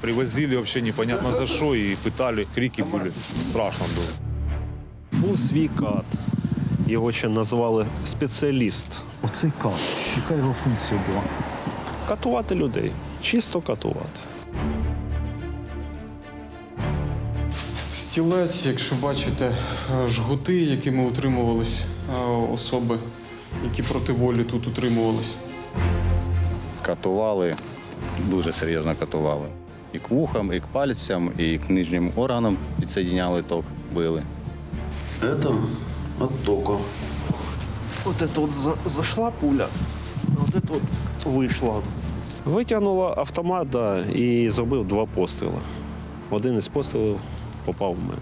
Привозили вообще непонятно за что и пытали. Крики были. Страшно было. Був свій кат. Його ще назвали спеціаліст. Оцей кат, яка його функція була? Катувати людей. Чисто катувати. Стілець, якщо бачите, е, жгути, якими утримувались е, особи, які проти волі тут утримувались. Катували, дуже серйозно катували. І к вухам, і к пальцям, і к нижнім органам підсоединяли ток, били. Это от тока. От це от за- зайшла пуля, от это вот вийшла. Витягнула автомат да, і зробив два постріли. Один із пострілів попав в мене.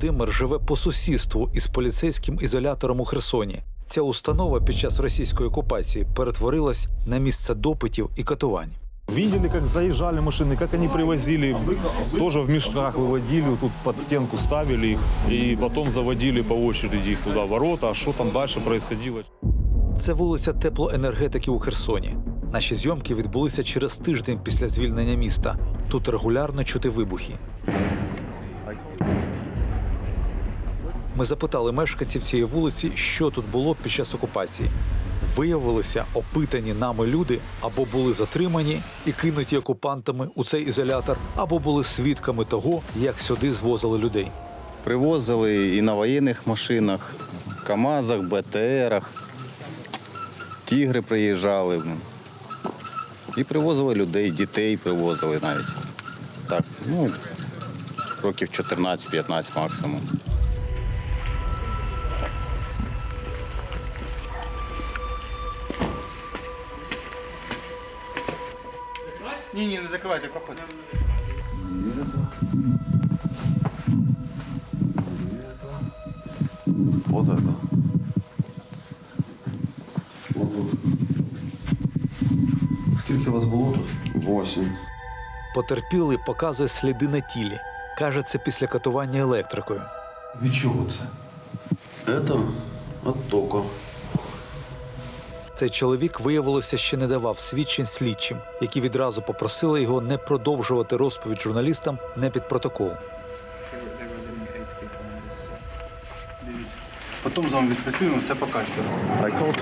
Володимир живе по сусідству із поліцейським ізолятором у Херсоні. Ця установа під час російської окупації перетворилась на місце допитів і катувань. Видели, как заезжали машины, как они привозили, тоже в мешках выводили, вот тут под стенку ставили их, и потом заводили по очереди их туда, ворота, а что там дальше происходило. Це вулиця теплоенергетики у Херсоні. Наші зйомки відбулися через тиждень після звільнення міста. Тут регулярно чути вибухи. Ми запитали мешканців цієї вулиці, що тут було під час окупації. Виявилося, опитані нами люди або були затримані і кинуті окупантами у цей ізолятор, або були свідками того, як сюди звозили людей. Привозили і на воєнних машинах, КАМАЗах, БТРах. Тігри приїжджали. І привозили людей, дітей привозили навіть. Так, ну, років 14-15 максимум. Ні, ні, не закривайте, проходьте. Вот это. Вот тут. Скільки вас було тут? Восемь. Потерпілий показує сліди на тілі. Каже, це після катування електрикою. Від чого це? Это от тока. Цей чоловік, виявилося, ще не давав свідчень слідчим, які відразу попросили його не продовжувати розповідь журналістам не під протокол. Потім з вами відпрацюємо, все покажете. А яка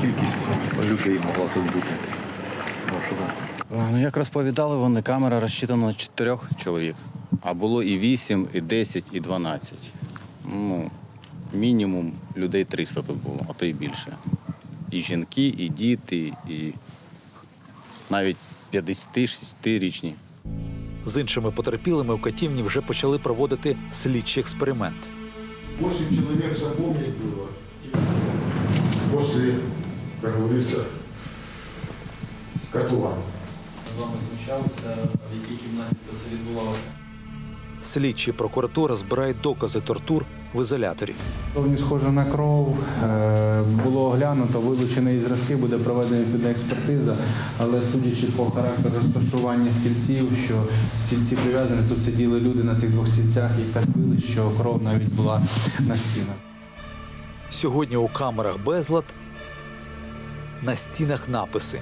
кількість людей могла тут бути? Ну, як розповідали вони, камера розчитана на чотирьох чоловік. А було і 8, і 10, і 12. Ну, мінімум людей 300 тут було, а то й більше. І жінки, і діти, і навіть 56-річні. З іншими потерпілими у катівні вже почали проводити слідчий експеримент. Восемь человек запомнить было. После, как говорится, катувань. З вами знущалися, в якій кімнаті це все відбувалося? Слідчі прокуратура збирають докази тортур в ізоляторі. Зовні схоже на кров. Е, Було оглянуто, вилучений зразки, буде проведена експертиза. Але судячи по характеру розташування стільців, що стільці прив'язані, тут сиділи люди на цих двох стільцях і так били, що кров навіть була на стінах. Сьогодні у камерах безлад на стінах написи.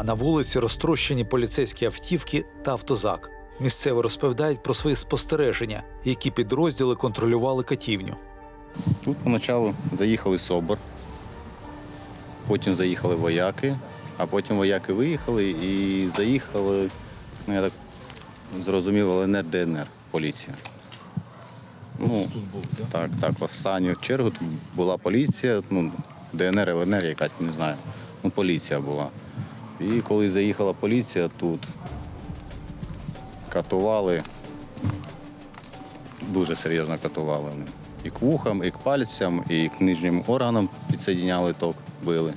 А на вулиці розтрощені поліцейські автівки та автозак. Місцеві розповідають про свої спостереження, які підрозділи контролювали катівню. Тут поначалу заїхали СОБР, потім заїхали вояки, а потім вояки виїхали і заїхали, ну я так зрозумів, ЛНР, ДНР, поліція. Ну, так, так, в останню чергу тут була поліція, ну, ДНР, ЛНР якась, не знаю. Ну, поліція була. І коли заїхала поліція тут, катували, дуже серйозно катували. І к вухам, і к пальцям, і к нижнім органам підсоединяли ток, били.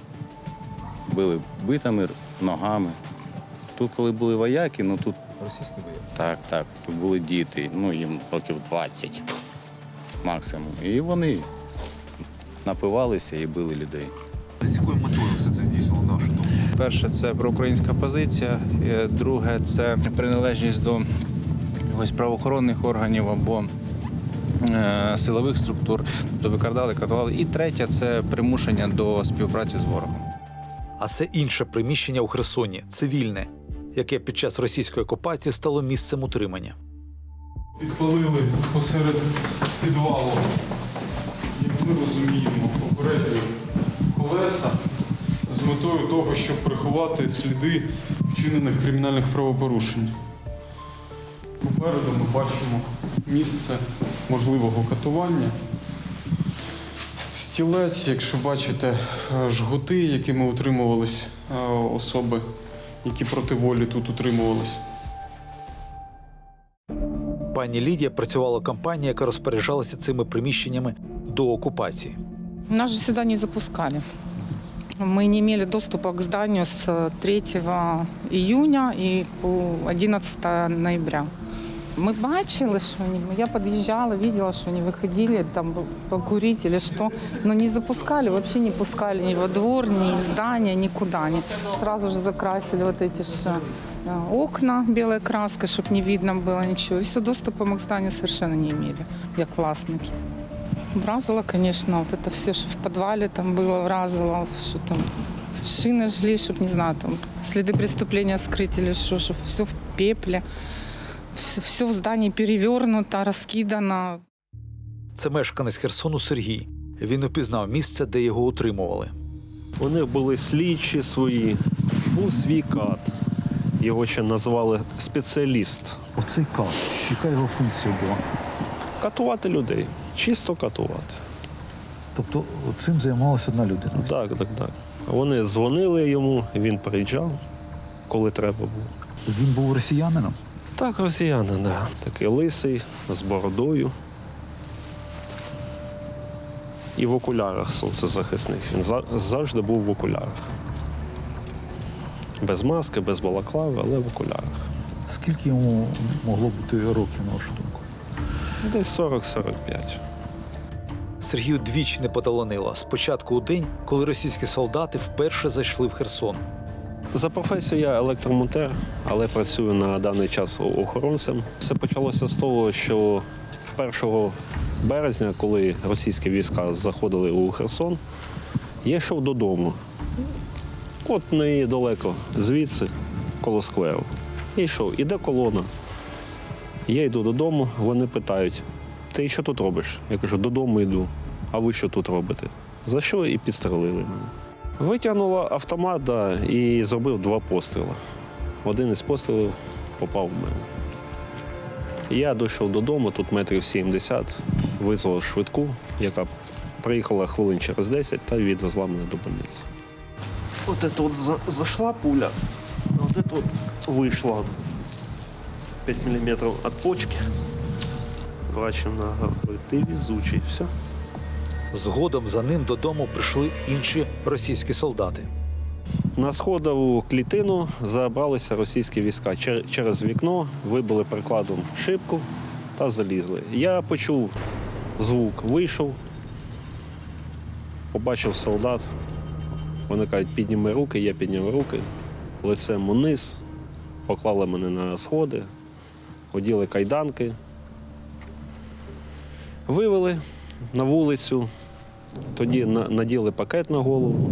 Били битами, ногами. Тут, коли були вояки, ну тут. Російські вояки? Так, так. Тут були діти, ну їм років 20 максимум. І вони напивалися і били людей. Перше це проукраїнська позиція, е, друге це приналежність до якогось правоохоронних органів або е, силових структур, тобто викрадали, катували. І третє це примушення до співпраці з ворогом. А це інше приміщення у Херсоні, цивільне, яке під час російської окупації стало місцем утримання. Підпалили посеред підвалу, того, щоб приховати сліди вчинених кримінальних правопорушень. Попереду ми бачимо місце можливого катування. Стілець, якщо бачите, е, жгути, якими утримувались е, особи, які проти волі тут утримувались. Пані Лідія працювала в компанії, яка розпоряджалася цими приміщеннями до окупації. Нас же сюда не запускали. Мы не имели доступа к зданию с 3 июня и по 11 ноября. Мы бачили, что они, я подъезжала, видела, что они выходили там покурить или что, но не запускали, вообще не пускали ни во двор, ни в здание, никуда. Они сразу же закрасили вот эти же э, окна белой краской, чтобы не видно было ничего. И все, доступа мы к зданию совершенно не имели, как властники. Вразило, конечно, вот это все, что в подвале там было, вразило, что там шины жгли, чтобы, не знаю, там следы преступления скрыть или что, чтобы все в пепле, все, все в здании перевернуто, раскидано. Це мешканець Херсону Сергій. Він упізнав місце, де його утримували. У них були слідчі свої, був свій кат. Його ще назвали спеціаліст. Оцей кат, яка його функція була? Катувати людей. Чисто катувати. Тобто цим займалася одна людина. Так, так, так. Вони дзвонили йому, він приїжджав, коли треба було. Він був росіянином. Так, росіянин, да. такий лисий, з бородою. І в окулярах сонцезахисних. Він завжди був в окулярах. Без маски, без балаклави, але в окулярах. Скільки йому могло бути років, на вашу думку? Десь 40-45. Сергію двічі не поталанило. Спочатку у день, коли російські солдати вперше зайшли в Херсон. За професією я електромонтер, але працюю на даний час охоронцем. Все почалося з того, що 1 березня, коли російські війська заходили у Херсон, я йшов додому. От недалеко звідси, коло скверу. Я йшов, іде колона. Я йду додому, вони питають: ти що тут робиш? Я кажу, додому йду. А ви що тут робите? За що і підстрелили мене. Витягнула автомат да, і зробив два постріли. Один із пострілів попав в мене. Я дійшов додому, тут метрів 70, визвав швидку, яка приїхала хвилин через 10 та відвезла мене до больниці. Вот это вот за- пуля, а вот это вот Вийшла 5 мм від почки. Бачив на ти везучий. Все. Згодом за ним додому прийшли інші російські солдати. На сходову клітину забралися російські війська. Чер- Через вікно вибили прикладом шибку та залізли. Я почув звук, вийшов, побачив солдат. Вони кажуть, підніми руки, я підняв руки, лицем униз, поклали мене на сходи, оділи кайданки, вивели на вулицю, тоді наділи пакет на голову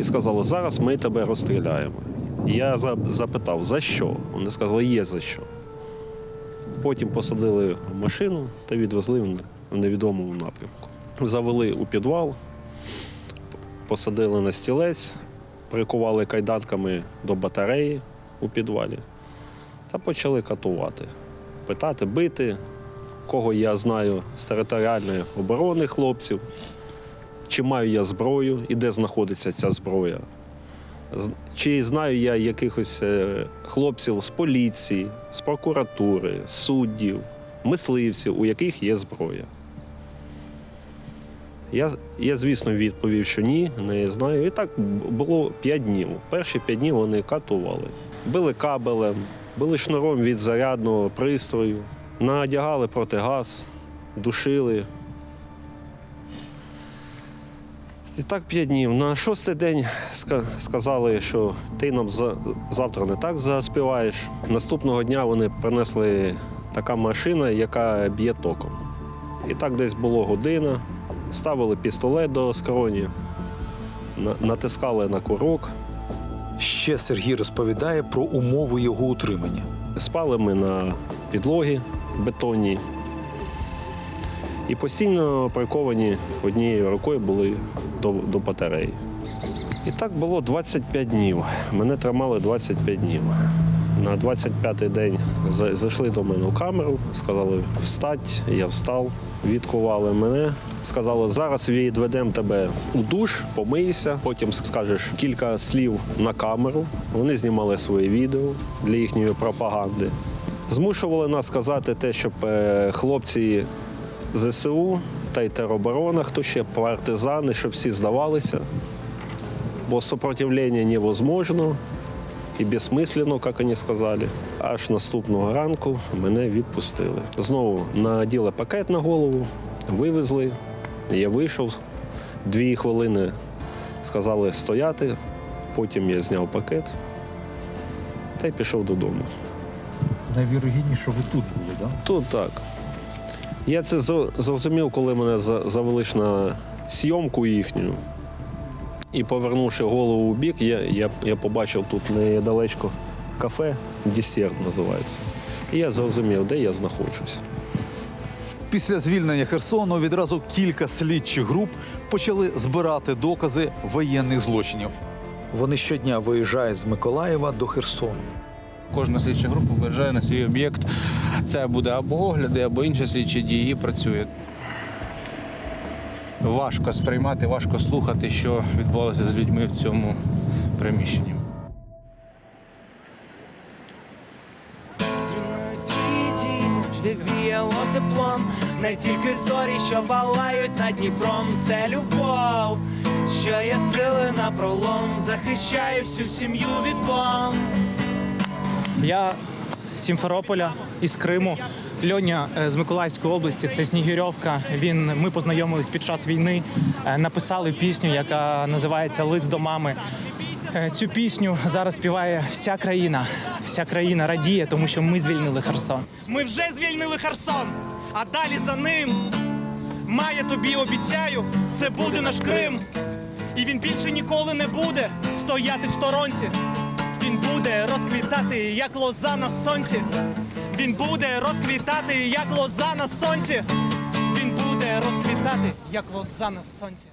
і сказали, зараз ми тебе розстріляємо. Я запитав, за що? Вони сказали, є за що. Потім посадили в машину та відвезли в- невідомому напрямку. Завели у підвал, посадили на стілець, прикували кайданками до батареї у підвалі та почали катувати, питати, бити, кого я знаю з територіальної оборони хлопців, чи маю я зброю і де знаходиться ця зброя. Чи знаю я якихось е, хлопців з поліції, з прокуратури, суддів, мисливців, у яких є зброя. Я, я, звісно, відповів, що ні, не знаю. І так було 5 днів. Перші 5 днів вони катували. Били кабелем, били шнуром від зарядного пристрою, надягали протигаз, душили. І так п'ять днів. На шостий день сказали, що ти нам завтра не так заспіваєш. Наступного дня вони принесли така машина, яка б'є током. І так десь було година. Ставили пістолет до скроні, натискали на курок. Ще Сергій розповідає про умови його утримання. Спали ми на підлогі бетонній. І постійно приковані однією рукою були до, до батареї. І так було 25 днів. Мене тримали 25 днів. На 25-й день зайшли до мене в камеру, сказали встать, я встав, відкували мене. Сказали, зараз відведемо тебе у душ, помийся, потім скажеш кілька слів на камеру. Вони знімали своє відео для їхньої пропаганди. Змушували нас сказати те, щоб е, хлопці ЗСУ та й тероборона, хто ще партизани, щоб всі здавалися. Бо сопротивлення невозможно і безсмислено, як вони сказали. Аж наступного ранку мене відпустили. Знову наділи пакет на голову, вивезли. Я вийшов дві хвилини, сказали стояти. Потім я зняв пакет та й пішов додому. Найвірогідніше, ви тут були, так? Тут так. Я це зрозумів, коли мене завели на зйомку їхню. І повернувши голову в бік, я, я, я побачив тут недалечко кафе, десерт називається. І я зрозумів, де я знаходжусь. Після звільнення Херсону відразу кілька слідчих груп почали збирати докази воєнних злочинів. Вони щодня виїжджають з Миколаєва до Херсону. Кожна слідча група виїжджає на свій об'єкт. Це буде або огляди, або інші слідчі дії і працює. Важко сприймати, важко слухати, що відбувалося з людьми в цьому приміщенні. Де віяло теплом, не тільки зорі, що палають над Дніпром, це любов, що є сили на пролом, захищає всю сім'ю від бомб. Я Сімферополя із Криму. Льоня е, з Миколаївської області, це Снігирьовка. Він ми познайомились під час війни, е, написали пісню, яка називається Лист до мами. Е, Цю пісню зараз співає вся країна. Вся країна радіє, тому що ми звільнили Херсон. Ми вже звільнили Херсон, а далі за ним має тобі обіцяю, це буде наш Крим. І він більше ніколи не буде стояти в сторонці. Він буде розквітати, як лоза на сонці. Він буде розквітати, як лоза на сонці. Він буде розквітати, як лоза на сонці.